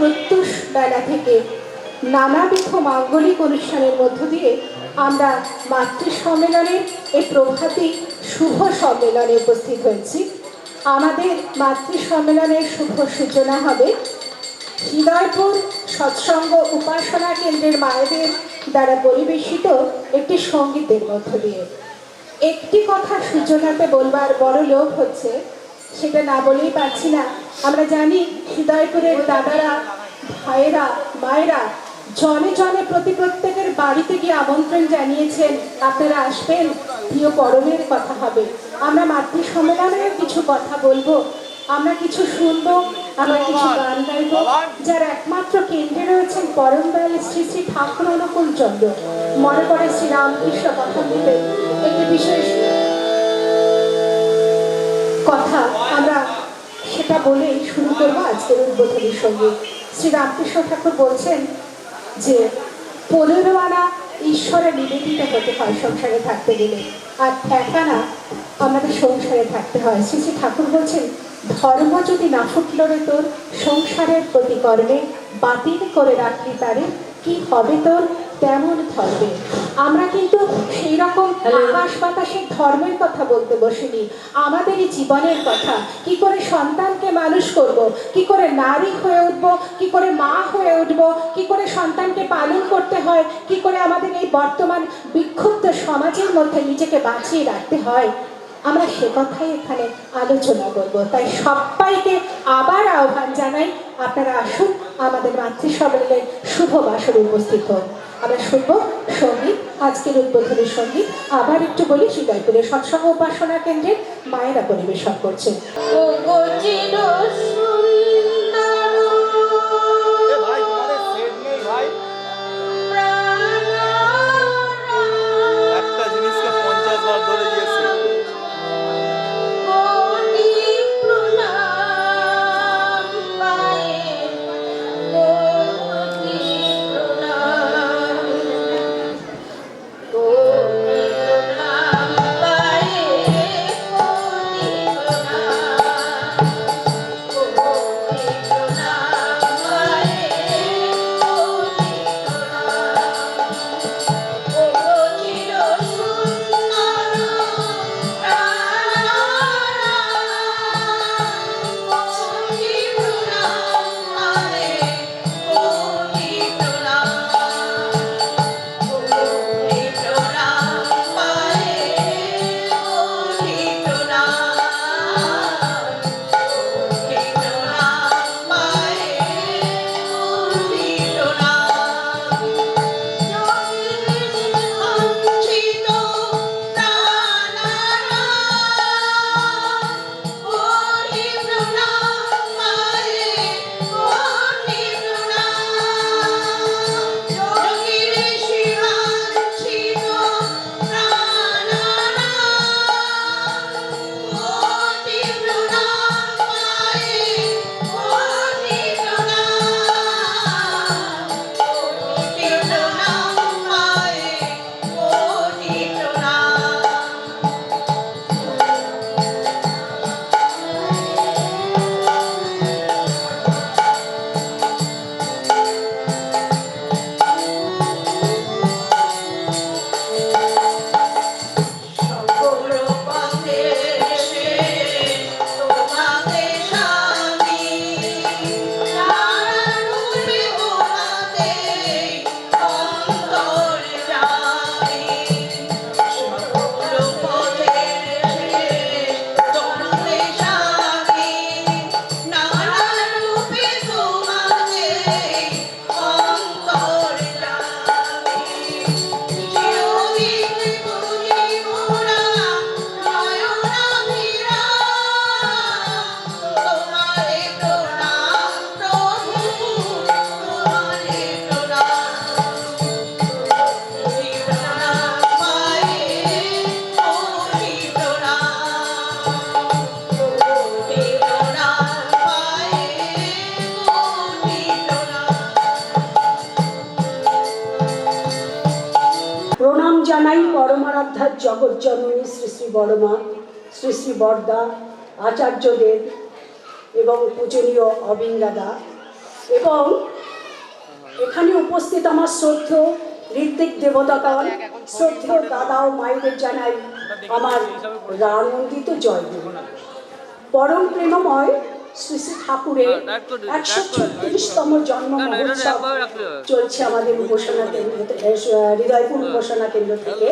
প্রত্যুষ বেলা থেকে নানাবিধ মাঙ্গলিক অনুষ্ঠানের মধ্য দিয়ে আমরা মাতৃ সম্মেলনের এই প্রভাতী শুভ সম্মেলনে উপস্থিত হয়েছি। আমাদের মাতৃ সম্মেলনের শুভ সূচনা হবে হৃদয়পুর সৎসঙ্গ উপাসনা কেন্দ্রের মায়েদের দ্বারা পরিবেশিত একটি সঙ্গীতের মধ্য দিয়ে। একটি কথা সূচনাতে বলবার বড় লোভ হচ্ছে সেটা না বলেই পারছি না। আমরা জানি হৃদয়পুরের দাদারা, ভাইয়েরা, মায়েরা জনে জনে প্রতি প্রত্যেকের বাড়িতে গিয়ে আমন্ত্রণ জানিয়েছেন, আপনারা আসবেন, প্রিয় পরমের কথা হবে। আমরা মাতৃ সম্মেলনের কিছু কথা বলব, আমরা কিছু শুনব, আমরা কিছু গান গাইবো। যার একমাত্র কেন্দ্রে রয়েছেন পরম দয়াল শ্রী শ্রী ঠাকুর অনুকূল চন্দ্র। মনে পড়ে শ্রী রামকৃষ্ণ কথা একটি বিশেষ কথা আমরা সেটা বলেই শুরু করব আজকের উদ্বোধনের সঙ্গে। শ্রী রামকৃষ্ণ ঠাকুর বলছেন যে পনেরো আনা ঈশ্বরে নিবেদিত হতে হয় সংসারে থাকতে গেলে? আর এক আনা আমাদের সংসারে থাকতে হয়। শ্রী শ্রী ঠাকুর বলছেন, ধর্ম যদি না ফুটল রে তোর, সংসারের প্রতি কর্মে বাতিল করে রাখলি তারে, কি হবে তোর? তেমন ধর্মে? আমরা কিন্তু সেই রকম আকাশ বাতাসের ধর্মের কথা বলতে বসিনি। আমাদেরই জীবনের কথা। কি করে সন্তানকে মানুষ করব? কি করে নারী হয়ে উঠব? কি করে মা হয়ে উঠব? কি করে সন্তানকে পালন করতে হয়? কি করে আমাদের এই বর্তমান বিক্ষুব্ধ সমাজের মধ্যে নিজেকে বাঁচিয়ে রাখতে হয়? আমরা সে কথাই এখানে আলোচনা করব। তাই সবাইকে আবার আহ্বান জানাই আপনারা আসুন আমাদের মাতৃ সম্মেলনের শুভ বাসরে উপস্থিত হন আমরা শুনব সংগীত, আজকের উদ্বোধনের সংগীত। আবার একটু বলি হৃদয়পুরের সৎসঙ্গ উপাসনা কেন্দ্রের মায়েরা পরিবেশন করছেন জগৎ শ্রী শ্রী বড়মা শ্রী শ্রী বরদা, আচার্যদেব এবং পূজনীয় অবিন্দাদা এবং এখানে উপস্থিত আমার শ্রদ্ধ ঋত্বিক দেবতাগণ, শ্রদ্ধেয় দাদা ও মায়েদের জানাই আমার আনন্দিত জয়। পরম প্রেমময় শ্রী শ্রী ঠাকুরের একশো ছত্রিশতম জন্ম মহোৎসব চলছে আমাদের উপাসনা কেন্দ্র হৃদয়পুর উপাসনা কেন্দ্র থেকে।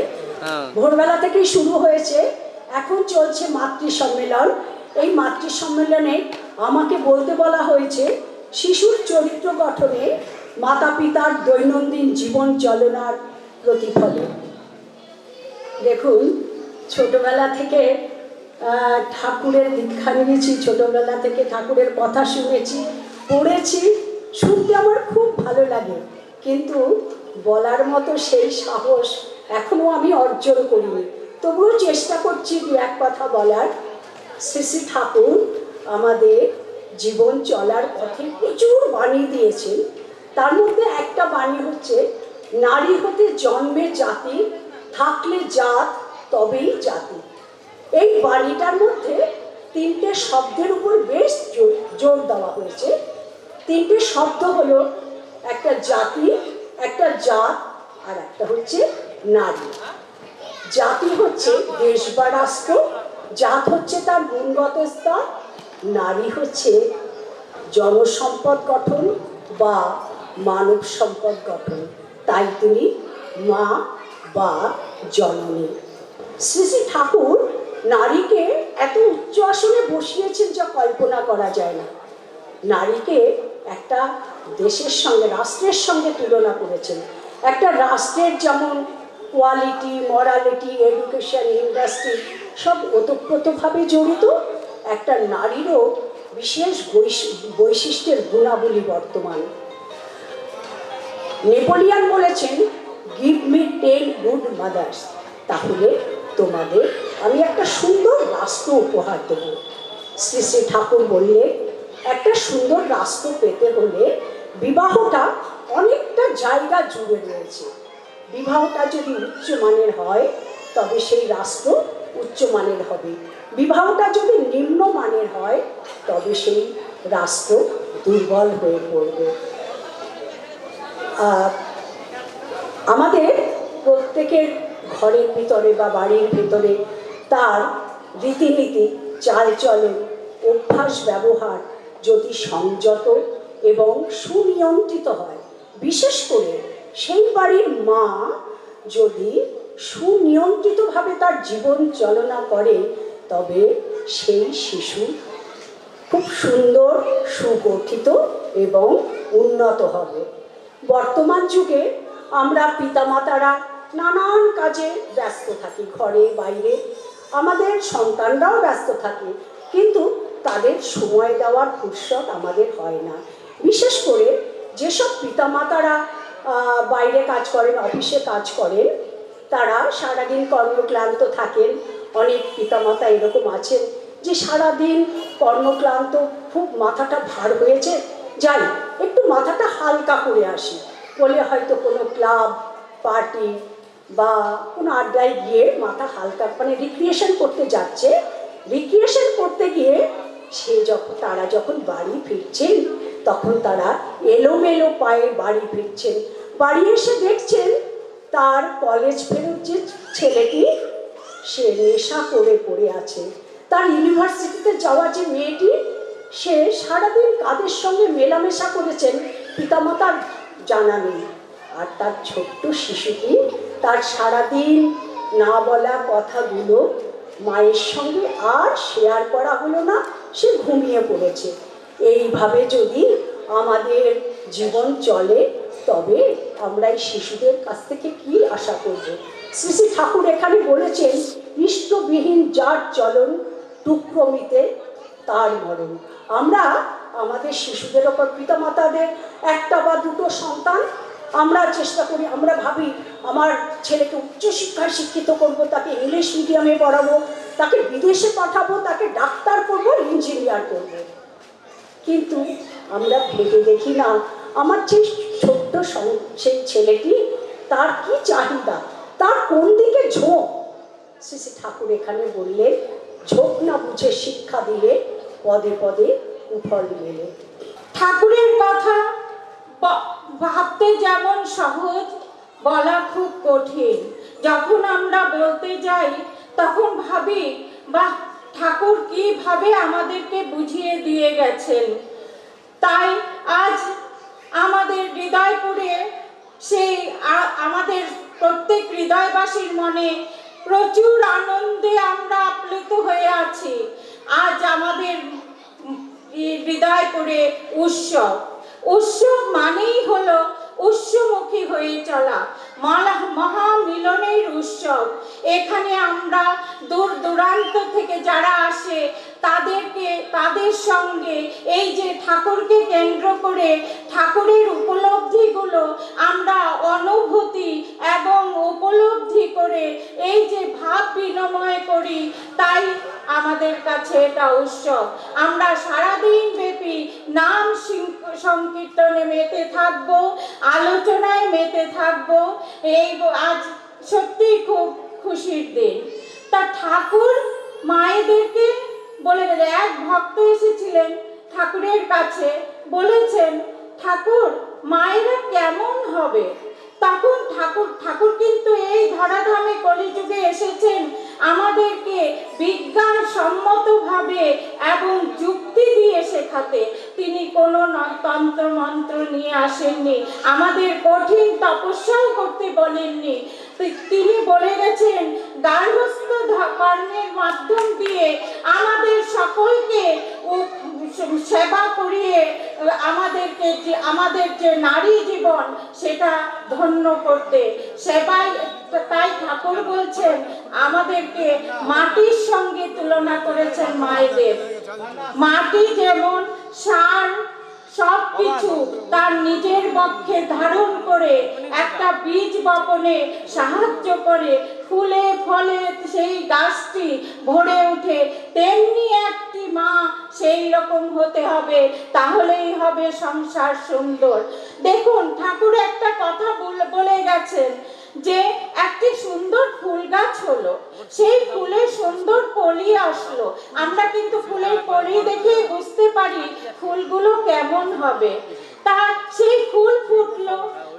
ভোরবেলা থেকেই শুরু হয়েছে। এখন চলছে মাতৃ সম্মেলন এই মাতৃ সম্মেলনে আমাকে বলতে বলা হয়েছে শিশুর চরিত্র গঠনে মাতা পিতার দৈনন্দিন জীবন চলনার প্রতিফলন। দেখুন ছোটবেলা থেকে ঠাকুরের দীক্ষা নিয়েছি, ছোটবেলা থেকে ঠাকুরের কথা শুনেছি, পড়েছি, শুনতে আমার খুব ভালো লাগে। কিন্তু বলার মতো সেই সাহস এখনও আমি অর্জন করিনি তবুও চেষ্টা করছি দু এক কথা বলার। শ্রী শ্রী ঠাকুর আমাদের জীবন চলার পথে প্রচুর বাণী দিয়েছেন। তার মধ্যে একটা বাণী হচ্ছে, নারী হতে জন্মে জাতি, থাকলে জাত তবেই জাতি। এই বাণীটার মধ্যে তিনটে শব্দের উপর বেশ জোর- দেওয়া হয়েছে। তিনটে শব্দ হলো একটা জাতি, একটা জাত, আর একটা হচ্ছে নারী। জাতি হচ্ছে দেশ বা রাষ্ট্র জাত হচ্ছে তার গুণগত স্তর নারী হচ্ছে জনসম্পদ গঠন বা মানব সম্পদ গঠন। তাই তিনি মা বা জননী। শ্রী শ্রী ঠাকুর নারীকে এত উচ্চ আসনে বসিয়েছেন যা কল্পনা করা যায় না। নারীকে একটা দেশের সঙ্গে, রাষ্ট্রের সঙ্গে তুলনা করেছেন। একটা রাষ্ট্রের যেমন কোয়ালিটি মরালিটি এডুকেশন ইন্ডাস্ট্রি সব ওতপ্রোতভাবে জড়িত, একটা নারীরও বিশেষ বৈশ- বৈশিষ্ট্যের গুণাবলী বর্তমান। নেপোলিয়ান বলেছেন give me ten good mothers তাহলে তোমাদের, আমি একটা সুন্দর রাষ্ট্র উপহার দেব। শ্রী শ্রী ঠাকুর বললে, একটা সুন্দর রাষ্ট্র পেতে হলে বিবাহটা অনেকটা জায়গা জুড়ে রয়েছে। বিবাহটা যদি উচ্চমানের হয়, তবে সেই রাষ্ট্র উচ্চমানের হবে। বিবাহটা যদি নিম্নমানের হয়, তবে সেই রাষ্ট্র দুর্বল হয়ে পড়বে। আমাদের প্রত্যেকের ঘরের ভিতরে বা বাড়ির ভিতরে তার রীতিনীতি, চালচলন, অভ্যাস ব্যবহার যদি সংযত এবং সুনিয়ন্ত্রিত হয়, বিশেষ করে সেই বাড়ির মা যদি সুনিয়ন্ত্রিতভাবে তার জীবন চালনা করে, তবে সেই শিশু খুব সুন্দর, সুগঠিত এবং উন্নত হবে। বর্তমান যুগে আমরা পিতামাতারা নানান কাজে ব্যস্ত থাকি, ঘরে, বাইরে। আমাদের সন্তানরাও ব্যস্ত থাকে, কিন্তু তাদের সময় দেওয়ার ফুরসত আমাদের হয় না। বিশেষ করে যেসব পিতামাতারা বাইরে কাজ করেন, অফিসে কাজ করেন, তারা সারাদিন কর্মক্লান্ত থাকেন। অনেক পিতামাতা এরকম আছেন যে সারাদিন কর্মক্লান্ত, খুব মাথাটা ভার হয়েছে। যাই, একটু মাথাটা হালকা করে আসি। বলে হয়তো কোনো ক্লাব, পার্টি বা কোনো আড্ডায় গিয়ে মাথা হালকা মানে রিক্রিয়েশন করতে যাচ্ছে রিক্রিয়েশন করতে গিয়ে সে যখন তারা যখন বাড়ি ফিরছেন, তখন তারা এলোমেলো পায়ে বাড়ি ফিরছেন। বাড়ি এসে দেখছেন তার কলেজ ফেরত যে ছেলেটি, সে নেশা করে পড়ে আছে। তার ইউনিভার্সিটিতে যাওয়া যে মেয়েটি, সে সারাদিন কাদের সঙ্গে মেলামেশা করেছেন, পিতামাতার জানা নেই। আর তার ছোট্ট শিশুটি তার সারাদিন না বলা কথাগুলো মায়ের সঙ্গে আর শেয়ার করা হলো না, সে ঘুমিয়ে পড়েছে। এইভাবে যদি আমাদের জীবন চলে, তবে আমরা এই শিশুদের কাছ থেকে কি আশা করব? শ্রী শ্রী ঠাকুর এখানে বলেছেন, ইষ্টবিহীন যার চলন টুক্রমিতে, তার মরণ। আমরা আমাদের শিশুদের ওপর পিতামাতাদের একটা বা দুটো সন্তান আমরা চেষ্টা করি, আমরা ভাবি আমার ছেলেকে উচ্চশিক্ষায় শিক্ষিত করব, তাকে ইংলিশ মিডিয়ামে পড়াবো, তাকে বিদেশে পাঠাবো, তাকে ডাক্তার করব ইঞ্জিনিয়ার করব। কিন্তু আমরা ভেবে দেখি না, আমার যে ছোট্ট সেই ছেলেটি তার কি চাহিদা? তার কোন দিকে ঝোঁক? শ্রী শ্রী ঠাকুর এখানে বললেন ঝোঁক না বুঝে শিক্ষা দিলে পদে পদে কুফল মেলে। ঠাকুরের কথা ভাবতে যেমন সহজ বলা খুব কঠিন। যখন আমরা বলতে যাই, তখন ভাবি, বাহ, ঠাকুর কীভাবে আমাদেরকে বুঝিয়ে দিয়ে গেছেন? তাই আজ আমাদের হৃদয়পুরে সেই আমাদের প্রত্যেক হৃদয়বাসীর মনে প্রচুর আনন্দে আমরা আপ্লুত হয়ে আছি। আজ আমাদের হৃদয়পুরে উৎসব। উৎসব মানেই হলো উৎসমুখী হয়ে চলা। মালা, মহামিলনের উৎসব। এখানে আমরা দূর দূরান্ত থেকে যারা আসে, তাদেরকে, তাদের সঙ্গে এই যে ঠাকুরকে কেন্দ্র করে ঠাকুরের উপলব্ধিগুলো আমরা অনুভূতি এবং উপলব্ধি করে এই যে ভাব বিনিময় করি, তাই আমাদের কাছে এটা উৎসব। আমরা সারাদিন ব্যাপী নাম সংকীর্তনে মেতে থাকব, আলোচনায় মেতে থাকব। এই আজ সত্যি খুব খুশির দিন। তা ঠাকুর মায়েদেরকে বলে গেলে এক ভক্ত এসেছিলেন ঠাকুরের কাছে, বলেছেন, ঠাকুর, মায়েরা কেমন হবে? তখন ঠাকুর ঠাকুর কিন্তু এই ধরাধামে কলিযুগে এসেছেন। আমাদেরকে বিজ্ঞান সম্মতভাবে এবং যুক্তি দিয়ে শেখাতে। তিনি কোনো তন্ত্র, মন্ত্র নিয়ে আসেননি। আমাদের কঠিন তপস্যাও করতে বলেননি। তিনি বলে গেছেন, গার্হস্থ কর্মের মাধ্যম দিয়ে আমাদের সকলকে সেবা করিয়ে, আমাদেরকে যে, আমাদের যে নারী জীবন, সেটা ধন্য করতে। সেবাই তাই ঠাকুর বলছেন, আমাদেরকে মাটির সঙ্গে তুলনা করেছেন মায়েদের। মাটি যেমন সার সব কিছু তার নিজের পক্ষে ধারণ করে একটা বীজ বপনে সাহায্য করে ফুলে ফলে সেই গাছটি ভরে ওঠে তেমনি একটি মা সেই রকম হতে হবে তাহলেই হবে সংসার সুন্দর। দেখুন ঠাকুর একটা কথা বল- গেছেন যে একটি সুন্দর ফুল গাছ হলো। সেই ফুলের সুন্দর কলি আসলো। আমরা কিন্তু ফুলের কলি দেখে বুঝতে পারি ফুলগুলো কেমন হবে? তার সেই ফুল ফুটলো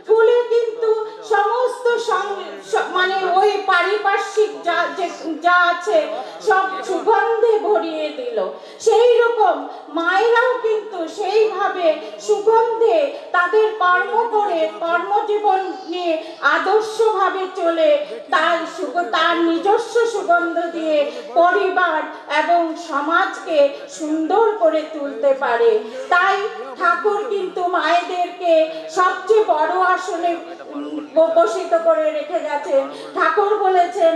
ফুলে কিন্তু সমস্ত সং- স- মানে ওই পারিপার্শ্বিক যা আছে, সব সুগন্ধে ভরিয়ে দিল। সেই রকম মায়েরাও কিন্তু সেইভাবে সুগন্ধে তাদের কর্ম করে, কর্মজীবন নিয়ে আদর্শভাবে চলে তার তার নিজস্ব সুগন্ধ দিয়ে পরিবার এবং সমাজকে সুন্দর করে তুলতে পারে। তাই ঠাকুর কিন্তু মায়েদেরকে সবচেয়ে বড় আসনে বসিত করে রেখে গেছেন। ঠাকুর বলেছেন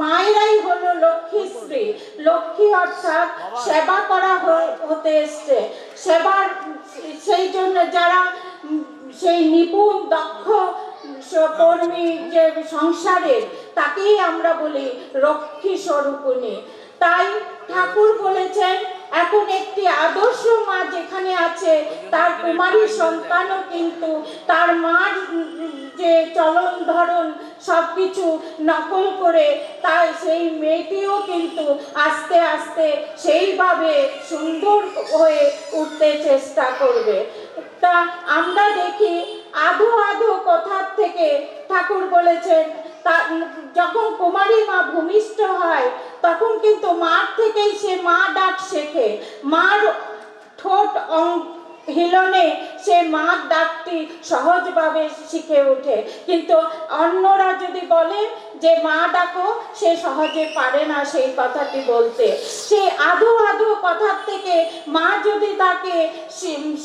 মায়েরাই হলো লক্ষ্মী স্ত্রী। লক্ষ্মী অর্থাৎ সেবা করা হতে এসছে। সেবার, সেই জন্য যারা, সেই নিপুণ, দক্ষ কর্মী যে সংসারের তাকেই আমরা বলি রক্ষী স্বরূপিণী। তাই ঠাকুর বলেছেন এখন একটি আদর্শ মা যেখানে আছে, তার কুমারী সন্তানও কিন্তু, তার মার যে চলন ধরন সবকিছু নকল করে, তাই সেই মেয়েটিও কিন্তু আস্তে আস্তে সেইভাবে সুন্দর হয়ে উঠতে চেষ্টা করবে। তা আমরা দেখি আধো আধো কথার থেকে ঠাকুর বলেছেন, তা যখন কুমারী মা ভূমিষ্ঠ হয় তখন কিন্তু মার থেকেই সে মা ডাক শেখে। মার ঠোঁট হিলনে সে মার ডাকটি সহজভাবে শিখে ওঠে। কিন্তু অন্যরা যদি বলে যে, মা, ডাকো, সে সহজে পারে না সেই কথাটি বলতে। সে আধো আধো কথার থেকে মা যদি তাকে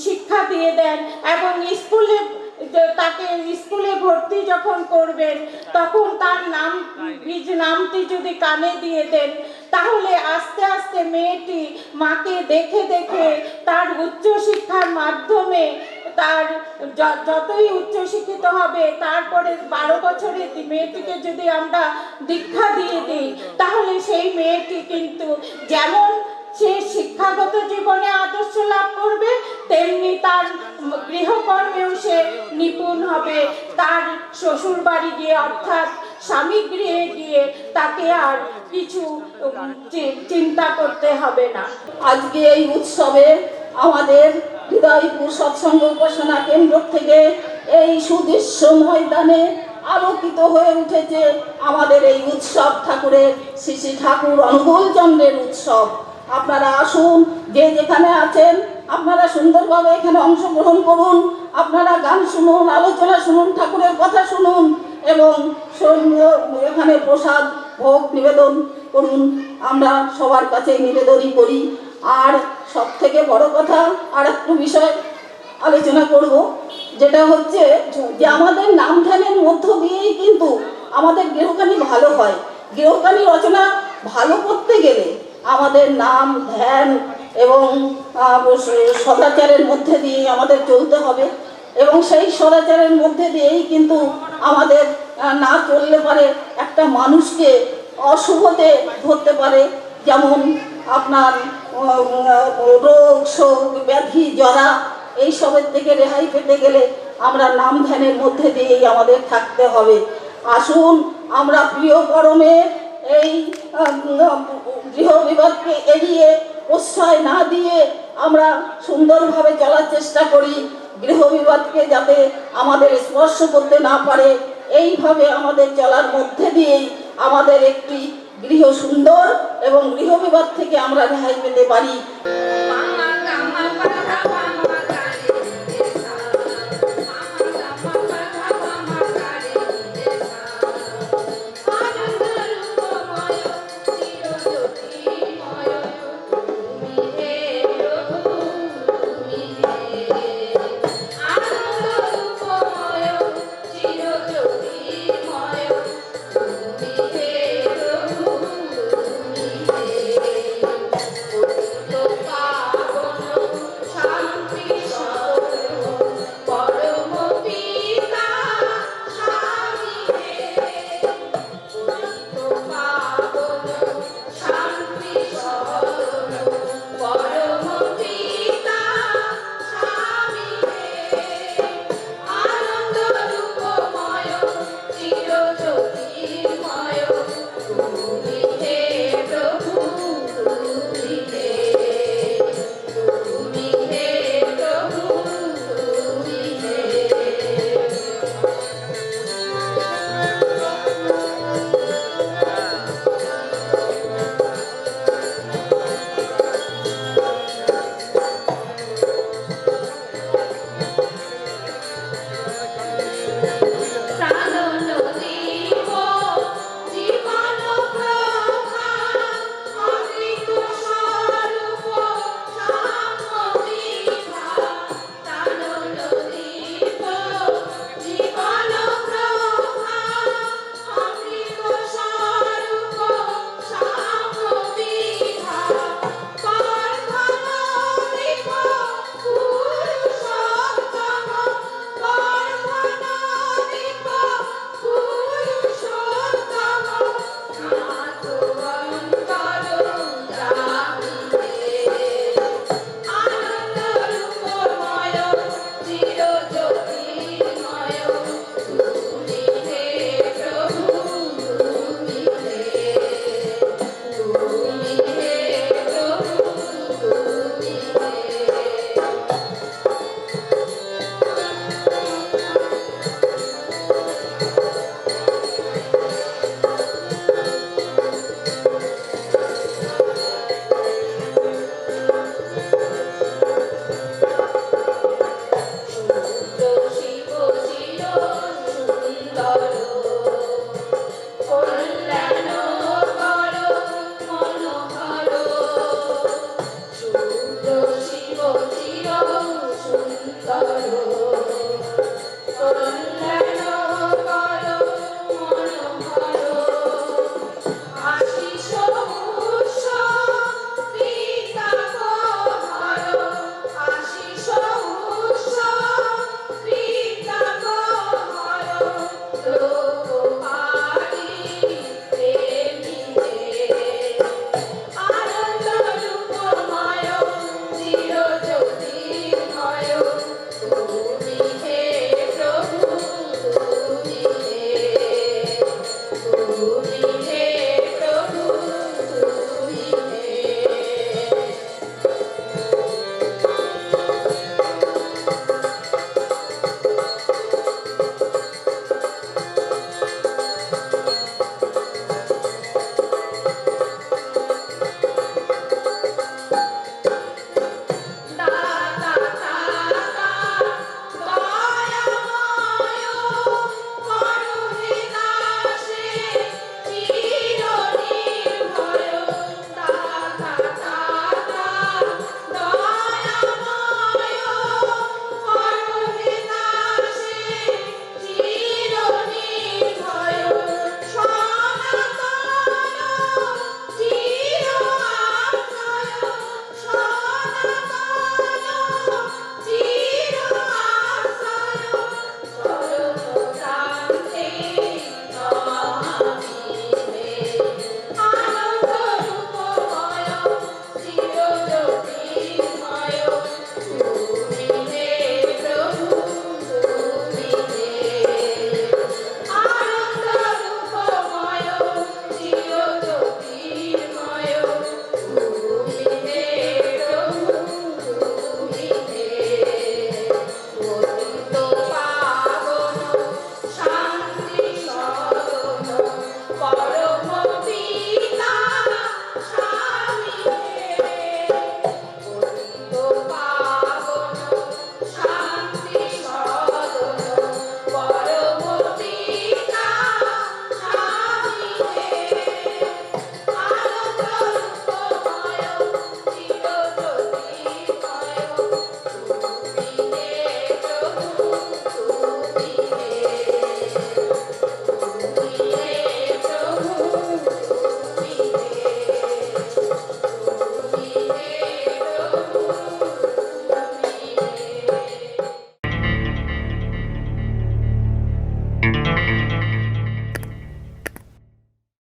শিক্ষা দিয়ে দেন এবং স্কুলে তাকে স্কুলে ভর্তি যখন করবেন, তখন তার নাম, বীজ নামটি যদি কানে দিয়ে দেন, তাহলে আস্তে আস্তে মেয়েটি মাকে দেখে দেখে তার উচ্চশিক্ষার মাধ্যমে তার যতই উচ্চশিক্ষিত হবে, তারপরে বারো বছরের মেয়েটিকে যদি আমরা দীক্ষা দিয়ে দিই, তাহলে সেই মেয়েটি কিন্তু যেমন সে শিক্ষাগত জীবনে আদর্শ লাভ করবে, তেমনি তার গৃহকর্মেও সে নিপুণ হবে। তার শ্বশুর বাড়ি গিয়ে, অর্থাৎ স্বামী গৃহে গিয়ে তাকে আর কিছু চিন্তা করতে হবে না। আজকে এই উৎসবে আমাদের হৃদয়পুর সৎসঙ্গ উপাসনা কেন্দ্র থেকে এই সুদৃশ্য ময়দানে আলোকিত হয়ে উঠেছে আমাদের এই উৎসব ঠাকুরের শ্রী শ্রী ঠাকুর অনুকূল চন্দ্রের উৎসব। আপনারা আসুন, যে যেখানে আছেন, আপনারা সুন্দরভাবে এখানে অংশগ্রহণ করুন, আপনারা গান শুনুন, আলোচনা শুনুন, ঠাকুরের কথা শুনুন, এবং এখানে প্রসাদ, ভোগ নিবেদন করুন। আমরা সবার কাছে নিবেদনই করি। আর সব থেকে বড় কথা আর একটু বিষয় আলোচনা করব, যেটা হচ্ছে যে আমাদের নাম ধ্যানের মধ্য দিয়েই কিন্তু আমাদের গৃহকানি ভালো হয়। গৃহকানি রচনা ভালো করতে গেলে আমাদের নাম, ধ্যান এবং সদাচারের মধ্যে দিয়ে আমাদের চলতে হবে। এবং সেই সদাচারের মধ্যে দিয়েই কিন্তু আমাদের না চললে পারে একটা মানুষকে অশুভতে ধরতে পারে। যেমন আপনার রোগ, শোক, ব্যাধি, জরা, এইসবের থেকে রেহাই পেতে গেলে আমরা নাম ধ্যানের মধ্যে দিয়েই আমাদের থাকতে হবে। আসুন, আমরা প্রিয় গরমে এই গৃহ বিবাদকে এড়িয়ে, প্রশ্রয় না দিয়ে আমরা সুন্দরভাবে চলার চেষ্টা করি গৃহ বিবাদকে যাতে আমাদের স্পর্শ করতে না পারে। এইভাবে আমাদের চলার মধ্যে দিয়েই আমাদের একটি গৃহ সুন্দর এবং গৃহ বিবাদ থেকে আমরা রেহাই পেতে পারি।